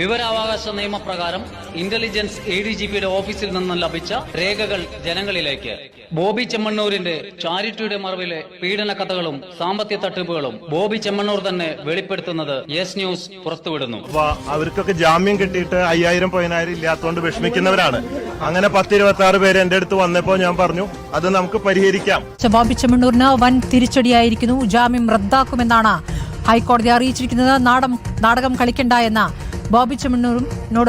വിവരാവകാശ നിയമപ്രകാരം intelligence A D G പിയുടെ ഓഫീസിൽ നിന്നും ലഭിച്ച രേഖകൾ ജനങ്ങളിലേക്ക്. ബോബി ചെമ്മണ്ണൂരിന്റെ ചാരിറ്റിയുടെ മറവിലെ പീഡന കഥകളും സാമ്പത്തിക തട്ടിപ്പുകളും ബോബി ചെമ്മണ്ണൂർ തന്നെ വെളിപ്പെടുത്തുന്നത് യെസ് ന്യൂസ് പുറത്തുവിടുന്നു. അവർക്കൊക്കെ ജാമ്യം കിട്ടിയിട്ട് അയ്യായിരം പതിനായിരം ഇല്ലാത്തതുകൊണ്ട് വിഷമിക്കുന്നവരാണ്. അങ്ങനെ പത്തിരുപത്തി ആറ് പേര് എന്റെ അടുത്ത് വന്നപ്പോ ഞാൻ പറഞ്ഞു അത് നമുക്ക് പരിഹരിക്കാം. ബോബി ചെമ്മണ്ണൂരിന് വൻ തിരിച്ചടിയായിരിക്കുന്നു. ജാമ്യം റദ്ദാക്കുമെന്നാണ് ഹൈക്കോടതി അറിയിച്ചിരിക്കുന്നത്. നാടം നാടകം കളിക്കണ്ട എന്ന ബോബി ചെമ്മണ്ണൂറും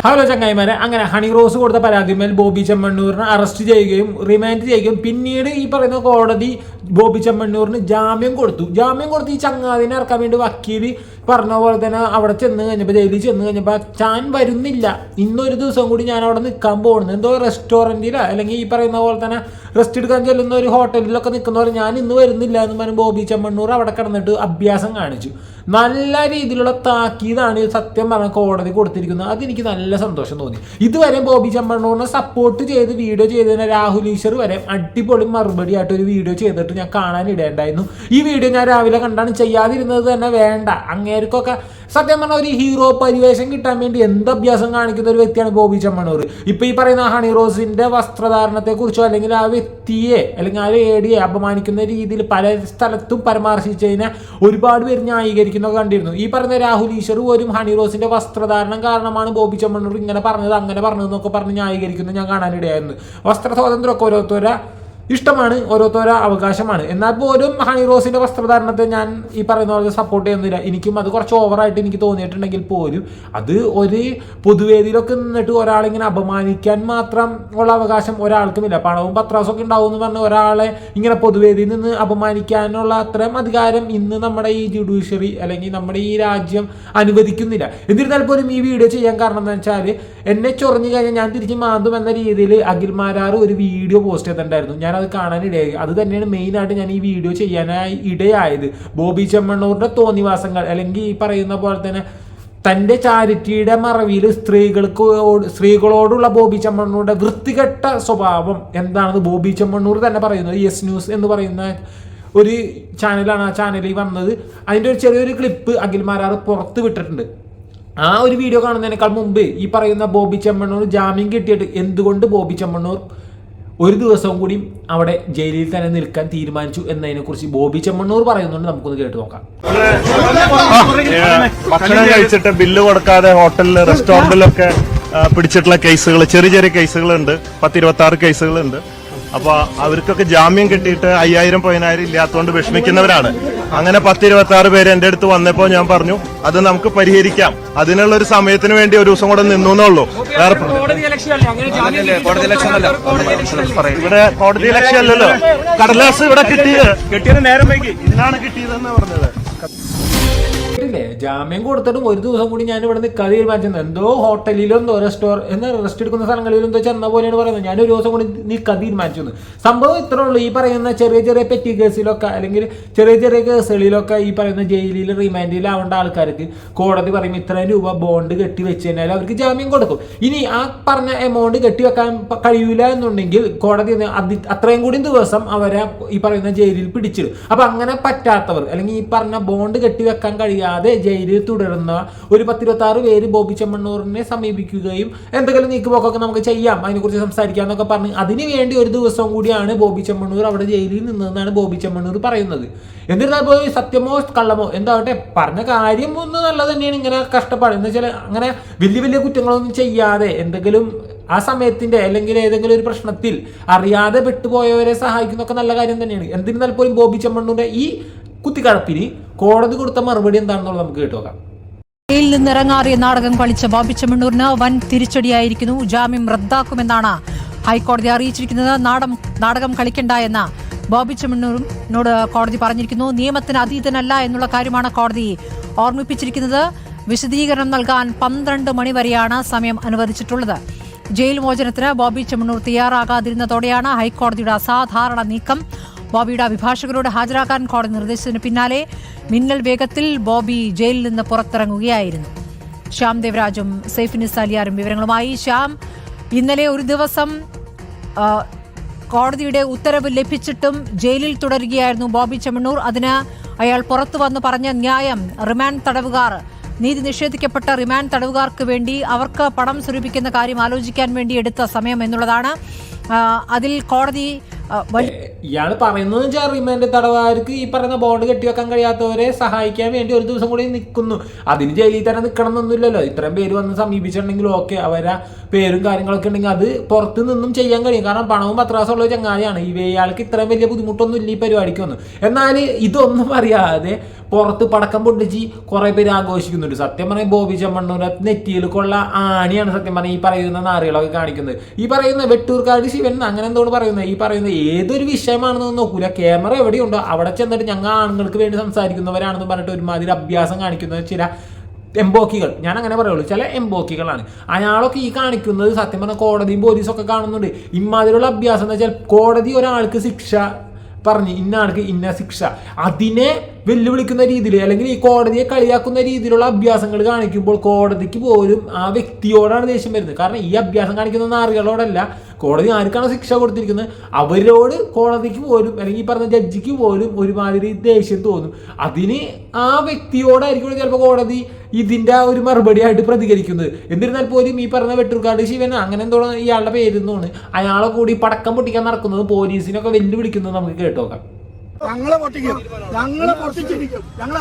ഹലോ ചങ്ങായിമാരെ അങ്ങനെ ഹണി റോസ് കൊടുത്ത പരാതിമേൽ ബോബി ചെമ്മണ്ണൂരിനെ അറസ്റ്റ് ചെയ്യുകയും റിമാൻഡ് ചെയ്യുകയും പിന്നീട് ഈ പറയുന്ന കോടതി ബോബി ചെമ്മണ്ണൂരിന് ജാമ്യം കൊടുത്തു. ജാമ്യം കൊടുത്ത് ഈ ചങ്ങാതിനെ ഇറക്കാൻ വേണ്ടി വക്കീൽ പറഞ്ഞ പോലെ തന്നെ അവിടെ ചെന്ന് കഴിഞ്ഞപ്പോൾ ജയിലിൽ ചെന്ന് കഴിഞ്ഞപ്പോൾ ചാൻ വരുന്നില്ല. ഇന്നൊരു ദിവസം കൂടി ഞാൻ അവിടെ നിൽക്കാൻ പോകുന്നത് എന്തോ റെസ്റ്റോറന്റിലോ അല്ലെങ്കിൽ ഈ പറയുന്ന പോലെ തന്നെ റെസ്റ്റ് എടുക്കാൻ ചെല്ലുന്ന ഒരു ഹോട്ടലിലൊക്കെ നിൽക്കുന്ന പോലെ ഞാൻ ഇന്ന് വരുന്നില്ല എന്ന് പറഞ്ഞ് ബോബി ചെമ്മണ്ണൂർ അവിടെ കിടന്നിട്ട് അഭ്യാസം കാണിച്ചു. നല്ല രീതിയിലുള്ള താക്കീതാണ് സത്യം പറഞ്ഞ കോടതി കൊടുത്തിരിക്കുന്നത്. അതെനിക്ക് നല്ല സന്തോഷം തോന്നി. ഇതുവരെ ബോബി ചെമ്മണ്ണൂറിനെ സപ്പോർട്ട് ചെയ്ത് വീഡിയോ ചെയ്തതിന് രാഹുൽ ഈശ്വർ വരെ അടിപൊളി മറുപടി ആയിട്ട് ഒരു വീഡിയോ ചെയ്തിട്ട് ഞാൻ കാണാൻ ഇടേണ്ടായിരുന്നു ഈ വീഡിയോ ഞാൻ രാവിലെ കണ്ടാണ് ചെയ്യാതിരുന്നത് തന്നെ വേണ്ട. അങ്ങേർക്കൊക്കെ സത്യം പറഞ്ഞാൽ ഒരു ഹീറോ പരിവേഷം കിട്ടാൻ വേണ്ടി എന്ത് അഭ്യാസം കാണിക്കുന്ന ഒരു വ്യക്തിയാണ് ബോബി ചമ്മണൂർ. ഇപ്പൊ ഈ പറയുന്ന ഹണി റോസിന്റെ വസ്ത്രധാരണത്തെ കുറിച്ചോ അല്ലെങ്കിൽ ആ വ്യക്തിയെ അല്ലെങ്കിൽ ആ ലേഡിയെ അപമാനിക്കുന്ന രീതിയിൽ പല സ്ഥലത്തും പരാമർശിച്ചതിനെ ഒരുപാട് പേര് ന്യായീകരിക്കുന്നൊക്കെ കണ്ടിരുന്നു. ഈ പറയുന്ന രാഹുൽ ഈശ്വർ പോലും ഹണി റോസിന്റെ വസ്ത്രധാരണം കാരണമാണ് ബോബി ചെമ്മണ്ണൂർ ഇങ്ങനെ പറഞ്ഞത് അങ്ങനെ പറഞ്ഞതെന്നൊക്കെ പറഞ്ഞ് ന്യായീകരിക്കുന്നത് ഞാൻ കാണാനിടയായിരുന്നു. വസ്ത്ര സ്വാതന്ത്ര്യമൊക്കെ ഓരോരുത്തര ഇഷ്ടമാണ് ഓരോരുത്തരോ അവകാശമാണ്. എന്നാൽ പോലും ഹണി റോസിന്റെ വസ്ത്രധാരണത്തെ ഞാൻ ഈ പറയുന്ന പോലെ സപ്പോർട്ട് ചെയ്യുന്നില്ല. എനിക്കും അത് കുറച്ച് ഓവറായിട്ട് എനിക്ക് തോന്നിയിട്ടുണ്ടെങ്കിൽ പോലും അത് ഒരു പൊതുവേദിയിലൊക്കെ നിന്നിട്ട് ഒരാളിങ്ങനെ അപമാനിക്കാൻ മാത്രം ഉള്ള അവകാശം ഒരാൾക്കുമില്ല. പണവും പത്രാസും ഒക്കെ ഉണ്ടാവും എന്ന് പറഞ്ഞ് ഒരാളെ ഇങ്ങനെ പൊതുവേദിയിൽ നിന്ന് അപമാനിക്കാനുള്ള അത്രയും അധികാരം ഇന്ന് നമ്മുടെ ഈ ജുഡീഷ്യറി അല്ലെങ്കിൽ നമ്മുടെ ഈ രാജ്യം അനുവദിക്കുന്നില്ല. എന്നിരുന്നാൽ പോലും ഈ വീഡിയോ ചെയ്യാൻ കാരണം എന്ന് വെച്ചാൽ എന്നെ ചൊറിഞ്ഞു കഴിഞ്ഞാൽ ഞാൻ തിരിച്ച് മാന്തും എന്ന രീതിയിൽ അഖിൽമാരാർ ഒരു വീഡിയോ പോസ്റ്റ് ചെയ്തിട്ടുണ്ടായിരുന്നു. ഞാൻ അത് കാണാൻ ഇടയായി. അത് തന്നെയാണ് മെയിനായിട്ട് ഞാൻ ഈ വീഡിയോ ചെയ്യാനായി ഇടയായത്. ബോബി ചെമ്മണ്ണൂറിന്റെ തോന്നിവാസങ്ങൾ അല്ലെങ്കിൽ ഈ പറയുന്ന പോലെ തന്നെ തന്റെ ചാരിറ്റിയുടെ മറവിൽ സ്ത്രീകൾക്ക് സ്ത്രീകളോടുള്ള ബോബി ചെമ്മണ്ണൂരുടെ വൃത്തികെട്ട സ്വഭാവം എന്താണെന്ന് ബോബി ചെമ്മണ്ണൂർ തന്നെ പറയുന്നത് യെസ് ന്യൂസ് എന്ന് പറയുന്ന ഒരു ചാനലാണ് ആ ചാനലിൽ വന്നത്. അതിന്റെ ഒരു ചെറിയൊരു ക്ലിപ്പ് അഖിൽമാരാർ പുറത്ത് വിട്ടിട്ടുണ്ട്. ആ ഒരു വീഡിയോ കാണുന്നതിനേക്കാൾ മുമ്പ് ഈ പറയുന്ന ബോബി ചെമ്മണ്ണൂർ ജാമ്യം കിട്ടിയിട്ട് എന്തുകൊണ്ട് ബോബി ചെമ്മണ്ണൂർ ഒരു ദിവസവും കൂടി അവിടെ ജയിലിൽ തന്നെ നിൽക്കാൻ തീരുമാനിച്ചു എന്നതിനെ കുറിച്ച് ബോബി ചെമ്മണ്ണൂർ പറയുന്നുണ്ട്. നമുക്കൊന്ന് കേട്ട് നോക്കാം. ഭക്ഷണം കഴിച്ചിട്ട് ബില്ല് കൊടുക്കാതെ ഹോട്ടലിൽ റെസ്റ്റോറന്റിലൊക്കെ പിടിച്ചിട്ടുള്ള കേസുകൾ ചെറിയ ചെറിയ കേസുകളുണ്ട്. പത്തിരുപത്തി ആറ് കേസുകളുണ്ട്. അപ്പൊ അവർക്കൊക്കെ ജാമ്യം കിട്ടിയിട്ട് അയ്യായിരം പതിനായിരം ഇല്ലാത്തതുകൊണ്ട് വിഷമിക്കുന്നവരാണ്. അങ്ങനെ പത്തിരുപത്തി ആറ് പേര് എന്റെ അടുത്ത് വന്നപ്പോ ഞാൻ പറഞ്ഞു അത് നമുക്ക് പരിഹരിക്കാം. അതിനുള്ള ഒരു സമയത്തിന് വേണ്ടി ഒരു ദിവസം കൂടെ നിന്നു എന്നുള്ളൂ വേറെ ഇവിടെ കോടതി ലക്ഷ്യം അല്ലല്ലോ. കടലാസ് ഇവിടെ കിട്ടിയത് കിട്ടിയത് നേരം വൈകി. ഇതിനാണ് കിട്ടിയതെന്ന് പറഞ്ഞത്. ജാമ്യം കൊടുത്തിട്ടും ഒരു ദിവസം കൂടി ഞാൻ ഇവിടെ നിൽക്കാതെ തീരുമാനിച്ചത് എന്തോ ഹോട്ടലിലോ എന്തോ റെസ്റ്റോർ എന്ന റെസ്റ്റ് എടുക്കുന്ന സ്ഥലങ്ങളിലോ എന്തോ ചെന്ന പോലെയാണ് പറയുന്നത്. ഞാൻ ഒരു ദിവസം കൂടി നിൽക്കാതെ തീരുമാനിച്ചു. സംഭവം ഇത്രേ ഉള്ളൂ. ഈ പറയുന്ന ചെറിയ ചെറിയ പെറ്റി കേസിലൊക്കെ അല്ലെങ്കിൽ ചെറിയ ചെറിയ കേസുകളിലൊക്കെ ഈ പറയുന്ന ജയിലിൽ റിമാൻഡിലാവേണ്ട ആൾക്കാർക്ക് കോടതി പറയും ഇത്രയും രൂപ ബോണ്ട് കെട്ടി വെച്ച് കഴിഞ്ഞാൽ അവർക്ക് ജാമ്യം കൊടുക്കും. ഇനി ആ പറഞ്ഞ എമൗണ്ട് കെട്ടി വെക്കാൻ കഴിയൂല എന്നുണ്ടെങ്കിൽ കോടതി അത് അതി- അത്രയും കൂടി ദിവസം അവരെ ഈ പറയുന്ന ജയിലിൽ പിടിച്ചിടും. അപ്പൊ അങ്ങനെ പറ്റാത്തവർ അല്ലെങ്കിൽ ഈ പറഞ്ഞ ബോണ്ട് കെട്ടി വെക്കാൻ കഴിയാതെ ജയിലിൽ തുടരുന്ന ഒരു പത്തിരുപത്തി ആറ് പേര് ബോബി ചെമ്മണ്ണൂറിനെ സമീപിക്കുകയും എന്തെങ്കിലും നീക്കുപോക്കൊക്കെ നമുക്ക് ചെയ്യാം അതിനെക്കുറിച്ച് സംസാരിക്കാം എന്നൊക്കെ പറഞ്ഞ് അതിനുവേണ്ടി ഒരു ദിവസം കൂടിയാണ് ബോബി ചെമ്മണ്ണൂർ അവിടെ ജയിലിൽ നിന്നതെന്നാണ് ബോബി ചെമ്മണ്ണൂർ പറയുന്നത്. എന്നിരുന്നാൽ പോയി സത്യമോ കള്ളമോ എന്താവട്ടെ പറഞ്ഞ കാര്യം ഒന്ന് നല്ലത് തന്നെയാണ് ഇങ്ങനെ കഷ്ടപ്പാട്. എന്ന് വെച്ചാൽ അങ്ങനെ വലിയ വലിയ കുറ്റങ്ങളൊന്നും ചെയ്യാതെ എന്തെങ്കിലും ആ സമയത്തിന്റെ അല്ലെങ്കിൽ ഏതെങ്കിലും ഒരു പ്രശ്നത്തിൽ അറിയാതെ പെട്ടുപോയവരെ സഹായിക്കുന്നൊക്കെ നല്ല കാര്യം തന്നെയാണ്. എന്നിരുന്നാൽ പോലും ബോബി ചെമ്മണ്ണൂരുടെ ഈ കുത്തിക്കഴപ്പിന് കോടതി കൊടുത്ത മറുപടി എന്താണെന്നുള്ളത് നമുക്ക് കേട്ടോക്കാം ജയിലിൽ നിന്നിറങ്ങാറിയ നാടകം കളിച്ച ബോബി ചെമ്മണ്ണൂരിന് വൻ തിരിച്ചടിയായിരിക്കുന്നു. ജാമ്യം റദ്ദാക്കുമെന്നാണ് ഹൈക്കോടതി അറിയിച്ചിരിക്കുന്നത്. നാടം നാടകം കളിക്കണ്ട എന്ന ബോബി ചെമ്മണ്ണൂരിനോട് കോടതി പറഞ്ഞിരിക്കുന്നു. നിയമത്തിന് അതീതനല്ല എന്നുള്ള കാര്യമാണ് കോടതി ഓർമ്മിപ്പിച്ചിരിക്കുന്നത്. വിശദീകരണം നൽകാൻ പന്ത്രണ്ട് മണിവരെയാണ് സമയം അനുവദിച്ചിട്ടുള്ളത്. ജയിൽ മോചനത്തിന് ബോബി ചെമ്മണ്ണൂർ തയ്യാറാകാതിരുന്നതോടെയാണ് ഹൈക്കോടതിയുടെ അസാധാരണ നീക്കം. ബോബിയുടെ അഭിഭാഷകരോട് ഹാജരാക്കാൻ കോടതി നിർദ്ദേശത്തിന് പിന്നാലെ മിന്നൽ വേഗത്തിൽ ബോബി ജയിലിൽ നിന്ന് പുറത്തിറങ്ങുകയായിരുന്നു. ശ്യാം ദേവരാജും സെയ്ഫിനിസ് അലിയാറും വിവരങ്ങളുമായി. ശ്യാം ഇന്നലെ ഒരു ദിവസം കോടതിയുടെ ഉത്തരവ് ലഭിച്ചിട്ടും ജയിലിൽ തുടരുകയായിരുന്നു ബോബി ചെമ്മണ്ണൂർ. അതിന് അയാൾ പുറത്തു വന്ന് പറഞ്ഞ ന്യായം റിമാൻഡ് തടവുകാർ നീതി നിഷേധിക്കപ്പെട്ട റിമാൻഡ് തടവുകാർക്ക് വേണ്ടി അവർക്ക് പണം സ്വരൂപിക്കുന്ന കാര്യം ആലോചിക്കാൻ വേണ്ടി എടുത്ത സമയം എന്നുള്ളതാണ്. അതിൽ കോടതി ഇയാൾ പറയുന്നത് വെച്ചാൽ റിമാൻഡ് തടവുകാർക്ക് ഈ പറയുന്ന ബോണ്ട് കെട്ടിവെക്കാൻ കഴിയാത്തവരെ സഹായിക്കാൻ വേണ്ടി ഒരു ദിവസം കൂടി നിൽക്കുന്നു അതിന് ജയിലിൽ തന്നെ നിൽക്കണം എന്നൊന്നുമില്ലല്ലോ. ഇത്രയും പേര് വന്ന് സമീപിച്ചിട്ടുണ്ടെങ്കിൽ ഓക്കെ അവരെ പേരും കാര്യങ്ങളൊക്കെ ഉണ്ടെങ്കിൽ അത് പുറത്തു നിന്നും ചെയ്യാൻ കഴിയും. കാരണം പണവും പത്രാസമുള്ള ചങ്ങാതിയാണ്. ഇവ ഇയാൾക്ക് ഇത്രയും വലിയ ബുദ്ധിമുട്ടൊന്നും ഇല്ല ഈ പരിപാടിക്ക് വന്നു. എന്നാൽ ഇതൊന്നും അറിയാതെ പുറത്ത് പടക്കം പൊട്ടിച്ച് കുറെ പേര് ആഘോഷിക്കുന്നുണ്ട്. സത്യം പറഞ്ഞാൽ ബോബി ചെമ്മണ്ണൂരെ നെറ്റിയിൽ കൊള്ള ആണിയാണ് സത്യം പറഞ്ഞാൽ ഈ പറയുന്ന നാറികളൊക്കെ കാണിക്കുന്നത്. ഈ പറയുന്ന വെട്ടൂർക്കാട് ശിവൻ അങ്ങനെ എന്തോട് പറയുന്നത്. ഈ പറയുന്ന ഏതൊരു വിഷയമാണെന്ന് നോക്കൂല. ക്യാമറ എവിടെയുണ്ടോ അവിടെ ചെന്നിട്ട് ഞങ്ങൾ ആണുങ്ങൾക്ക് വേണ്ടി സംസാരിക്കുന്നവരാണെന്ന് പറഞ്ഞിട്ട് ഒരുമാതിരി അഭ്യാസം കാണിക്കുന്ന ചില എംബോക്കികൾ. ഞാൻ അങ്ങനെ പറയുള്ളൂ ചില എംബോക്കികളാണ്. അയാളൊക്കെ ഈ കാണിക്കുന്നത് സത്യം പറഞ്ഞാൽ കോടതിയും ഒക്കെ കാണുന്നുണ്ട്. ഇമാതിരിയുള്ള അഭ്യാസം എന്ന് വെച്ചാൽ കോടതി ഒരാൾക്ക് ശിക്ഷ പറഞ്ഞ് ഇന്ന ആൾക്ക് ഇന്ന ശിക്ഷ. അതിനെ വെല്ലുവിളിക്കുന്ന രീതിയിൽ അല്ലെങ്കിൽ ഈ കോടതിയെ കളിയാക്കുന്ന രീതിയിലുള്ള അഭ്യാസങ്ങൾ കാണിക്കുമ്പോൾ കോടതിക്ക് പോലും ആ വ്യക്തിയോടാണ് ദേഷ്യം വരുന്നത്. കാരണം ഈ അഭ്യാസം കാണിക്കുന്ന നാറികളോടല്ല കോടതി ആർക്കാണ് ശിക്ഷ കൊടുത്തിരിക്കുന്നത്? അവരോട് കോടതിക്ക് പോലും അല്ലെങ്കിൽ ഈ പറഞ്ഞ ജഡ്ജിക്ക് പോലും ഒരുമാതിരി ദേഷ്യം തോന്നും. അതിന് ആ വ്യക്തിയോടായിരിക്കും ചിലപ്പോൾ കോടതി ഇതിന്റെ ആ ഒരു മറുപടി ആയിട്ട് പ്രതികരിക്കുന്നത്. എന്നിരുന്നാൽ പോലും ഈ പറഞ്ഞ വെട്ടൂർക്കാട് ശിവൻ അങ്ങനെ എന്തോ ഇയാളുടെ പേരുന്നോണ് അയാളെ കൂടി പടക്കം പൊട്ടിക്കാൻ നടക്കുന്നത് പോലീസിനൊക്കെ വെല്ലുവിളിക്കുന്നത് നമുക്ക് കേട്ടോക്കാം ഞങ്ങളെ പൊട്ടിക്കും. ഞങ്ങളെ പൊട്ടിച്ചിരിക്കും. ഞങ്ങളെ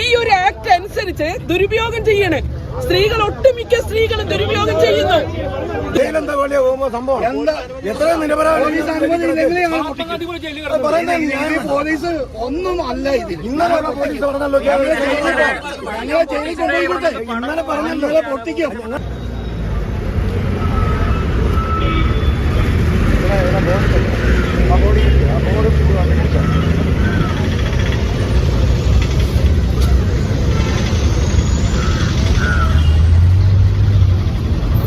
ഈ ഒരു ആക്ട് അനുസരിച്ച് ദുരുപയോഗം ചെയ്യണ്. സ്ത്രീകൾ ഒട്ടുമിക്ക സ്ത്രീകളും ദുരുപയോഗം ചെയ്യുന്നു. പോലീസ് ഒന്നും അല്ല ഇത് ഇന്നലെ പോലീസ് പറഞ്ഞല്ലോ ഞങ്ങളെ ജയിലിൽ കൊണ്ടുപോയിക്കോട്ടെ ഇന്നലെ പറഞ്ഞല്ലോ. നിങ്ങളെ പൊട്ടിക്കും.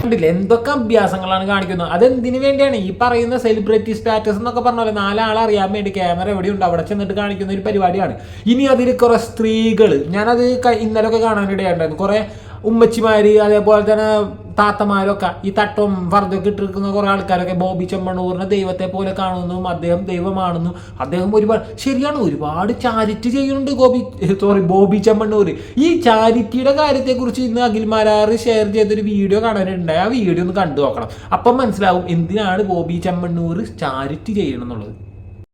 കണ്ടില്ല എന്തൊക്കെ അഭ്യാസങ്ങളാണ് കാണിക്കുന്നത്? അതെന്തിനു വേണ്ടിയാണ്? ഈ പറയുന്ന സെലിബ്രിറ്റി സ്റ്റാറ്റസ് എന്നൊക്കെ പറഞ്ഞ പോലെ നാലാളെ അറിയാൻ വേണ്ടി ക്യാമറ എവിടെ ഉണ്ട് അവിടെ ചെന്നിട്ട് കാണിക്കുന്ന ഒരു പരിപാടിയാണ്. ഇനി അതിൽ കുറെ സ്ത്രീകൾ ഞാനത് ഇന്നലെയൊക്കെ കാണാനിടയുണ്ടായിരുന്നു കുറെ ഉമ്മച്ചിമാര് അതേപോലെ തന്നെ താത്തമാരൊക്കെ ഈ തട്ടവും ഫർദൊക്കെ ഇട്ടിരിക്കുന്ന കുറെ ആൾക്കാരൊക്കെ ബോബി ചെമ്മണ്ണൂറിനെ ദൈവത്തെ പോലെ കാണുന്നു അദ്ദേഹം ദൈവമാണെന്നു അദ്ദേഹം ഒരുപാട് ശരിയാണ് ഒരുപാട് ചാരിറ്റി ചെയ്യുന്നുണ്ട് ഗോപി സോറി ബോബി ചെമ്മണ്ണൂർ ഈ ചാരിറ്റിയുടെ കാര്യത്തെക്കുറിച്ച് ഇന്ന് അഖിൽമാരാറ് ഷെയർ ചെയ്തൊരു വീഡിയോ കാണാനുണ്ട്. ആ വീഡിയോ ഒന്ന് കണ്ടു നോക്കണം. അപ്പം മനസ്സിലാവും എന്തിനാണ് ബോബി ചെമ്മണ്ണൂർ ചാരിറ്റി ചെയ്യണം എന്നുള്ളത്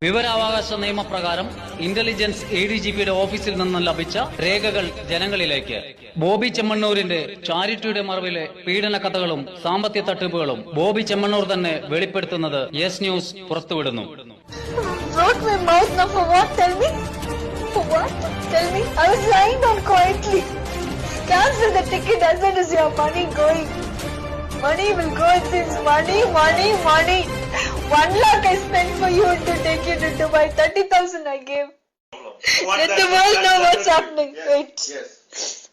വിവരാവകാശ നിയമപ്രകാരം ഇന്റലിജൻസ് എ ഡി ജി പിയുടെ ഓഫീസിൽ നിന്ന് ലഭിച്ച രേഖകൾ ജനങ്ങളിലേക്ക്. ബോബി ചെമ്മണ്ണൂരിന്റെ ചാരിറ്റിയുടെ മറവിലെ പീഡന കഥകളും സാമ്പത്തിക തട്ടിപ്പുകളും ബോബി ചെമ്മണ്ണൂർ തന്നെ വെളിപ്പെടുത്തുന്നത് യെസ് ന്യൂസ് പുറത്തുവിടുന്നു. One lakh I spent for you to take you to Dubai. Thirty thousand I gave. Let the world know what's happening. Wait.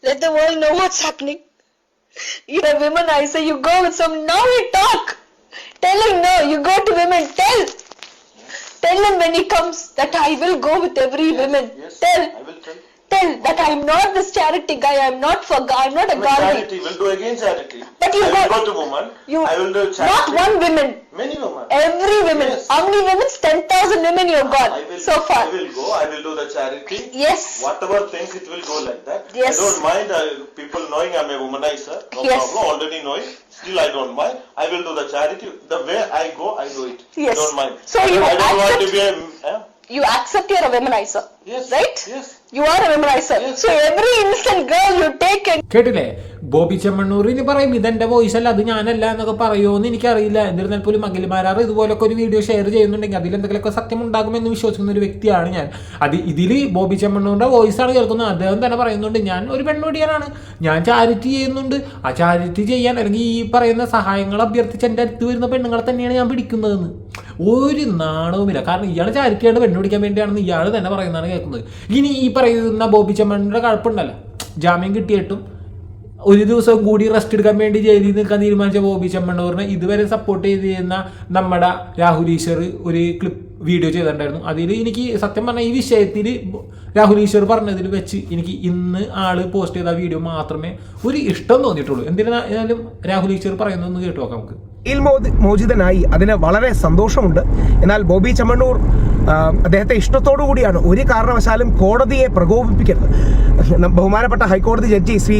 Let the world know what's happening. You're a say You go with some. Now you talk. Tell him no. You go to women. Tell. Tell him when he comes that I will go with every woman. tell. I will tell. Tell that I'm not this charity guy. I'm not for. I'm not a I'm a garden. charity will do again charity. But you I will got- go to woman. You I will do charity. not one woman. Many women. Every woman. Yes. How many women? Ten thousand women you've got I will, so far. I will go. I will do the charity. Yes. Whatever things it will go like that. Yes. I don't mind uh, people knowing I'm a womanizer. No Yes. problem. Already knowing. Still I don't mind. I will do the charity. The way I go, I do it. Yes. I don't mind. So I you don't, I don't want to be a. eh? You accept you're a womanizer. Yes. Right? Yes. You are a womanizer. Yes. So every innocent girl you take and കേട്ടില്ലേ ചെമ്മണ്ണൂർ ഇനി പറയും ഇതെന്റെ voice അല്ല അത് ഞാനല്ല എന്നൊക്കെ പറയുമോന്ന് എനിക്കറിയില്ല. എന്നിരുന്നാൽ പോലും അഖിൽമാരാർ ഇതുപോലൊക്കെ ഒരു വീഡിയോ ഷെയർ ചെയ്യുന്നുണ്ടെങ്കിൽ അതിൽ എന്തെങ്കിലുമൊക്കെ സത്യം ഉണ്ടാകുമെന്ന് വിശ്വസിക്കുന്ന ഒരു വ്യക്തിയാണ് ഞാൻ. അത് ഇതിൽ ബോബി ചെമ്മണ്ണൂറിന്റെ വോയിസാണ് കേൾക്കുന്നത്. അദ്ദേഹം തന്നെ പറയുന്നുണ്ട് ഞാൻ ഒരു പെൺവടിയാനാണ്. ഞാൻ ചാരിറ്റി ചെയ്യുന്നുണ്ട്. ആ ചാരിറ്റി ചെയ്യാൻ അല്ലെങ്കിൽ ഈ പറയുന്ന സഹായങ്ങൾ അഭ്യർത്ഥിച്ച് എന്റെ അടുത്ത് വരുന്ന പെണ്ണുങ്ങളെ തന്നെയാണ് ഞാൻ പിടിക്കുന്നതെന്ന്. ഒരു നാണവുമില്ല. കാരണം ഇയാൾ ചാരിറ്റിയായിട്ട് പെണ്ണുപിടിക്കാൻ വേണ്ടിയാണെന്ന് ഇയാൾ തന്നെ പറയുന്നതാണ് കേൾക്കുന്നത്. ഇനി ഈ പറയുന്ന ബോബി ചെമ്മണ്ണിന്റെ കഴപ്പുണ്ടല്ലോ. ജാമ്യം കിട്ടിയിട്ടും ഒരു ദിവസം കൂടി റെസ്റ്റ് എടുക്കാൻ വേണ്ടി ജയിലിൽ നിൽക്കാൻ തീരുമാനിച്ച ബോബി ചെമ്മണ്ണൂറിനെ ഇതുവരെ സപ്പോർട്ട് ചെയ്തിരുന്ന നമ്മുടെ രാഹുൽ ഈശ്വർ ഒരു ക്ലിപ്പ് വീഡിയോ ചെയ്തിട്ടുണ്ടായിരുന്നു. അതിൽ എനിക്ക് സത്യം പറഞ്ഞാൽ ഈ വിഷയത്തിൽ രാഹുൽ ഈശ്വർ പറഞ്ഞതിൽ വെച്ച് എനിക്ക് ഇന്ന് ആൾ പോസ്റ്റ് ചെയ്ത വീഡിയോ മാത്രമേ ഒരു ഇഷ്ടം തോന്നിയിട്ടുള്ളൂ. എന്തിനായാലും രാഹുൽ ഈശ്വർ പറയുന്നതെന്ന് കേട്ടു നോക്കാം നമുക്ക്. മോചിതനായി അതിന് വളരെ സന്തോഷമുണ്ട്. എന്നാൽ ബോബി ചെമ്മണ്ണൂർ അദ്ദേഹത്തെ ഇഷ്ടത്തോടു കൂടിയാണ് ഒരു കാരണവശാലും കോടതിയെ പ്രകോപിപ്പിക്കരുത്. ബഹുമാനപ്പെട്ട ഹൈക്കോടതി ജഡ്ജി ശ്രീ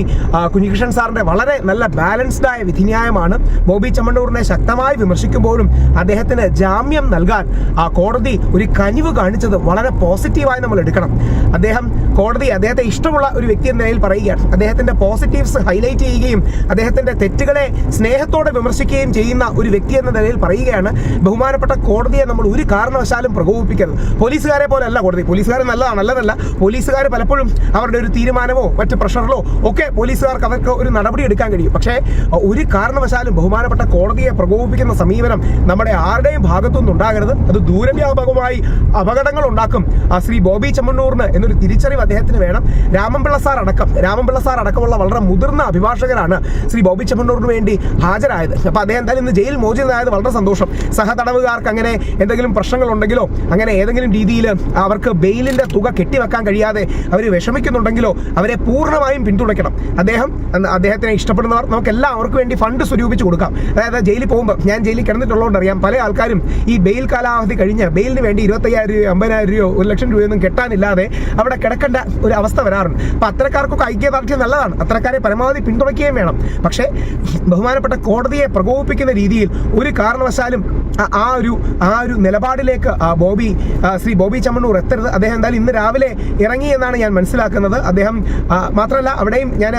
കുഞ്ഞികൃഷ്ണൻ സാറിന്റെ വളരെ നല്ല ബാലൻസ്ഡ് ആയ വിധിന്യായമാണ്. ബോബി ചമ്മണ്ടൂറിനെ ശക്തമായി വിമർശിക്കുമ്പോഴും അദ്ദേഹത്തിന് ജാമ്യം നൽകാൻ ആ കോടതി ഒരു കനിവ് കാണിച്ചത് വളരെ പോസിറ്റീവായി നമ്മൾ എടുക്കണം. അദ്ദേഹം കോടതി അദ്ദേഹത്തെ ഇഷ്ടമുള്ള ഒരു വ്യക്തി എന്ന നിലയിൽ പറയുകയാണ്. അദ്ദേഹത്തിന്റെ പോസിറ്റീവ്സ് ഹൈലൈറ്റ് ചെയ്യുകയും അദ്ദേഹത്തിന്റെ തെറ്റുകളെ സ്നേഹത്തോടെ വിമർശിക്കുകയും ചെയ്യുന്ന ഒരു വ്യക്തി എന്ന നിലയിൽ പറയുകയാണ്. ബഹുമാനപ്പെട്ട കോടതിയെ നമ്മൾ ഒരു കാരണവശാലും പ്രകോപിപ്പിക്കരുത് പോലീസുകാരെ പോലെ അല്ല കോടതി. പോലീസുകാർ നല്ലതാണ് നല്ലതല്ല. പോലീസുകാർ പലപ്പോഴും അവരുടെ ഒരു തീരുമാനമോ മറ്റ് പ്രഷറിലോ ഒക്കെ പോലീസുകാർക്ക് അവർക്ക് ഒരു നടപടി എടുക്കാൻ കഴിയും. പക്ഷേ ഒരു കാരണവശാലും ബഹുമാനപ്പെട്ട കോടതിയെ പ്രകോപിപ്പിക്കുന്ന സമീപനം നമ്മുടെ ആരുടെയും ഭാഗത്തുനിന്ന് ഉണ്ടാകരുത്. അത് ദൂരവ്യാപകമായി അപകടങ്ങൾ ഉണ്ടാക്കും. ശ്രീ ബോബി ചെമ്മണ്ണൂറിന് എന്നൊരു തിരിച്ചറിവ് അദ്ദേഹത്തിന് വേണം. രാമൻപിള്ള സാർ അടക്കം രാമൻപിള്ള സാർ അടക്കമുള്ള വളരെ മുതിർന്ന അഭിഭാഷകരാണ് ശ്രീ ബോബി ചെമ്മണ്ണൂറിന് വേണ്ടി ഹാജരായത്. അപ്പോൾ അദ്ദേഹം എന്തായാലും ഇന്ന് ജയിൽ മോചിതനായത് വളരെ സന്തോഷം. സഹതടവുകാർക്ക് അങ്ങനെ എന്തെങ്കിലും പ്രശ്നങ്ങൾ ഉണ്ടെങ്കിലോ അങ്ങനെ ഏതെങ്കിലും രീതിയിൽ അവർക്ക് ബെയിലിന്റെ തുക കെട്ടിവെക്കാൻ കഴിയാതെ അവർ വിഷമിക്കുന്നുണ്ടെങ്കിലോ അവരെ പൂർണമായും പിന്തുണയ്ക്കണം. അദ്ദേഹം അദ്ദേഹത്തിനെ ഇഷ്ടപ്പെടുന്നവർ നമുക്ക് എല്ലാവർക്കും വേണ്ടി ഫണ്ട് സ്വരൂപിച്ച് കൊടുക്കാം. അതായത് ജയിലിൽ പോകുമ്പോൾ ഞാൻ ജയിലിൽ കിടന്നിട്ടുള്ളതുകൊണ്ട് അറിയാം പല ആൾക്കാരും ഈ ബെയിൽ കാലാവധി കഴിഞ്ഞ് ബെയിലിന് വേണ്ടി ഇരുപത്തയ്യായിരം രൂപയോ അമ്പതിനായിരം രൂപയോ ഒരു ലക്ഷം രൂപയൊന്നും കെട്ടാനില്ലാതെ അവിടെ കിടക്കേണ്ട ഒരു അവസ്ഥ വരാറുണ്ട്. അപ്പം അത്തരക്കാർക്കൊക്കെ ഐക്യദാർഢ്യം നല്ലതാണ്. അത്തരക്കാരെ പരമാവധി പിന്തുണയ്ക്കുകയും വേണം. പക്ഷേ ബഹുമാനപ്പെട്ട കോടതിയെ പ്രകോപിപ്പിക്കുന്ന രീതിയിൽ ഒരു കാരണവശാലും ആ- ഒരു ആ ഒരു നിലപാടിലേക്ക് ബോബി ശ്രീ ബോബി ചമ്മണ്ണൂർ എത്തരുത് അദ്ദേഹം എന്തായാലും ഇന്ന് രാവിലെ ഇറങ്ങി എന്നാണ് ഞാൻ മനസ്സിലാക്കുന്നത്. അദ്ദേഹം മാത്രമല്ല അവിടെയും ഞാൻ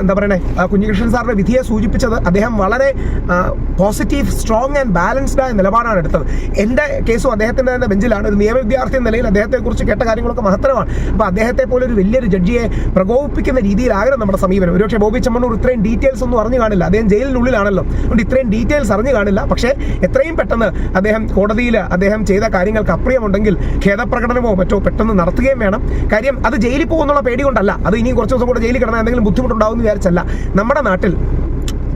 എന്താ പറയണേ കുഞ്ഞികൃഷ്ണൻ സാറിന്റെ വിധിയെ സൂചിപ്പിച്ചത് അദ്ദേഹം വളരെ പോസിറ്റീവ് സ്ട്രോങ് ആൻഡ് ബാലൻസ്ഡ് ആയ നിലപാടാണ് എടുത്തത്. എന്റെ കേസും അദ്ദേഹത്തിന്റെ തന്നെ ബെഞ്ചിലാണ്. ഒരു നിയമ വിദ്യാർത്ഥി എന്ന നിലയിൽ അദ്ദേഹത്തെക്കുറിച്ച് കേട്ട കാര്യങ്ങളൊക്കെ മഹത്തരമാണ്. അപ്പോൾ അദ്ദേഹത്തെ പോലെ ഒരു വലിയൊരു ജഡ്ജിയെ പ്രകോപിപ്പിക്കുന്ന രീതിയിലാകണം നമ്മുടെ സമീപനം. ഒരുപക്ഷെ ബോബി ചമ്മണ്ണൂർ ഇത്രയും ഡീറ്റെയിൽസ് ഒന്നും അറിഞ്ഞു കാണില്ല. അദ്ദേഹം ജയിലിനുള്ളിലാണല്ലോ. അതുകൊണ്ട് ഇത്രയും ഡീറ്റെയിൽസ് അറിഞ്ഞു കാണില്ല. പക്ഷേ എത്രയും പെട്ടെന്ന് അദ്ദേഹം കോടതിയിൽ അദ്ദേഹം ചെയ്ത കാര്യങ്ങൾക്ക് അപ്രിയമുണ്ടെങ്കിൽ ഖേദപ്രകടനമോ മറ്റോ പെട്ടെന്ന് നടത്തുകയും വേണം. കാര്യം അത് ജയിലിൽ പോകുന്നുള്ള പേടി കൊണ്ടല്ല അത് ഇനിയും കുറച്ച് ദിവസം കൂടെ ജയിലിൽ കിടന്നാൽ എന്തെങ്കിലും ബുദ്ധിമുട്ടുണ്ടാവും എന്ന് വിചാരിച്ചല്ല. നമ്മുടെ നാട്ടിൽ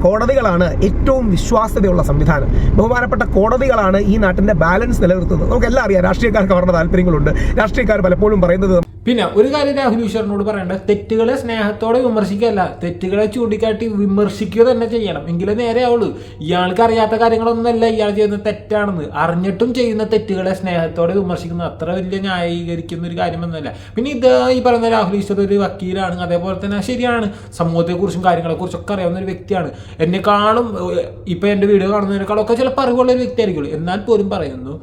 കോടതികളാണ് ഏറ്റവും വിശ്വാസ്യതയുള്ള സംവിധാനം. ബഹുമാനപ്പെട്ട കോടതികളാണ് ഈ നാട്ടിന്റെ ബാലൻസ് നിലനിർത്തുന്നത്. നമുക്കെല്ലാം അറിയാം രാഷ്ട്രീയക്കാർക്ക് അവരുടെ താല്പര്യങ്ങളുണ്ട്. രാഷ്ട്രീയക്കാർ പലപ്പോഴും പറയുന്നത് പിന്നെ ഒരു കാര്യം രാഹുൽ ഈശ്വറിനോട് പറയേണ്ടത് തെറ്റുകളെ സ്നേഹത്തോടെ വിമർശിക്കുകയല്ല തെറ്റുകളെ ചൂണ്ടിക്കാട്ടി വിമർശിക്കുക തന്നെ ചെയ്യണം. എങ്കിലേ നേരെ ആവുള്ളൂ. ഇയാൾക്ക് അറിയാത്ത കാര്യങ്ങളൊന്നുമല്ല ഇയാൾ ചെയ്യുന്ന തെറ്റാണെന്ന്. അറിഞ്ഞിട്ടും ചെയ്യുന്ന തെറ്റുകളെ സ്നേഹത്തോടെ വിമർശിക്കുന്നത് അത്ര വലിയ ന്യായീകരിക്കുന്ന ഒരു കാര്യമൊന്നുമല്ല. പിന്നെ ഇത് ഈ പറയുന്ന രാഹുൽ ഈശ്വർ ഒരു വക്കീലാണ്. അതേപോലെ തന്നെ ശരിയാണ്. സമൂഹത്തെക്കുറിച്ചും കാര്യങ്ങളെക്കുറിച്ചൊക്കെ അറിയാവുന്ന ഒരു വ്യക്തിയാണ്. എന്നെക്കാളും ഇപ്പൊ എന്റെ വീഡിയോ കാണുന്നതിനേക്കാളും ഒക്കെ ചിലപ്പോൾ അറിവുള്ള ഒരു വ്യക്തിയായിരിക്കുള്ളൂ. എന്നാൽ പോലും പറയുന്നു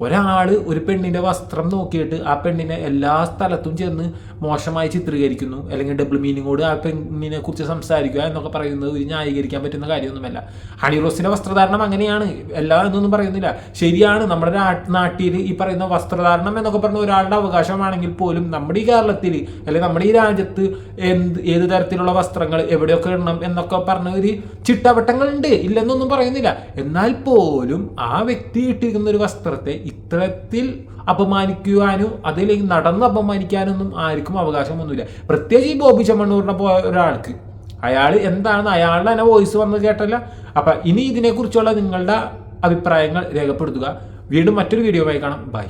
ഒരാൾ ഒരു പെണ്ണിന്റെ വസ്ത്രം നോക്കിയിട്ട് ആ പെണ്ണിനെ എല്ലാ സ്ഥലത്തും ചെന്ന് മോശമായി ചിത്രീകരിക്കുന്നു. അല്ലെങ്കിൽ ഡബിൾ മീനിങ്ങോട് ആ പെണ്ണിനെ കുറിച്ച് സംസാരിക്കുക എന്നൊക്കെ പറയുന്നത് ഒരു ന്യായീകരിക്കാൻ പറ്റുന്ന കാര്യമൊന്നുമല്ല. ഹണി റോസിന്റെ വസ്ത്രധാരണം അങ്ങനെയാണ്. എല്ലാ എന്നൊന്നും പറയുന്നില്ല. ശരിയാണ്. നമ്മുടെ നാട്ടിൽ ഈ പറയുന്ന വസ്ത്രധാരണം എന്നൊക്കെ പറഞ്ഞ ഒരാളുടെ അവകാശമാണെങ്കിൽ പോലും നമ്മുടെ ഈ കേരളത്തിൽ അല്ലെങ്കിൽ നമ്മുടെ ഈ രാജ്യത്ത് എന്ത് ഏത് തരത്തിലുള്ള വസ്ത്രങ്ങൾ എവിടെയൊക്കെ ഇടണം എന്നൊക്കെ പറഞ്ഞ ഒരു ചിട്ടവട്ടങ്ങളുണ്ട്. ഇല്ലെന്നൊന്നും പറയുന്നില്ല. എന്നാൽ പോലും ആ വ്യക്തി ഇട്ടിരിക്കുന്ന ഒരു വസ്ത്രത്തെ ഇത്തരത്തിൽ അപമാനിക്കുവാനോ അതിലേക്ക് നടന്ന് അപമാനിക്കാനൊന്നും ആർക്കും അവകാശമൊന്നുമില്ല. പ്രത്യേകിച്ച് ഈ ബോബി ചെമ്മണ്ണൂരിനെ പോയ ഒരാൾക്ക്. അയാൾ എന്താണ് അയാളുടെ തന്നെ വോയിസ് വന്നത് കേട്ടല്ല. അപ്പം ഇനി ഇതിനെക്കുറിച്ചുള്ള നിങ്ങളുടെ അഭിപ്രായങ്ങൾ രേഖപ്പെടുത്തുക. വീണ്ടും മറ്റൊരു വീഡിയോ ആയി കാണാം. ബൈ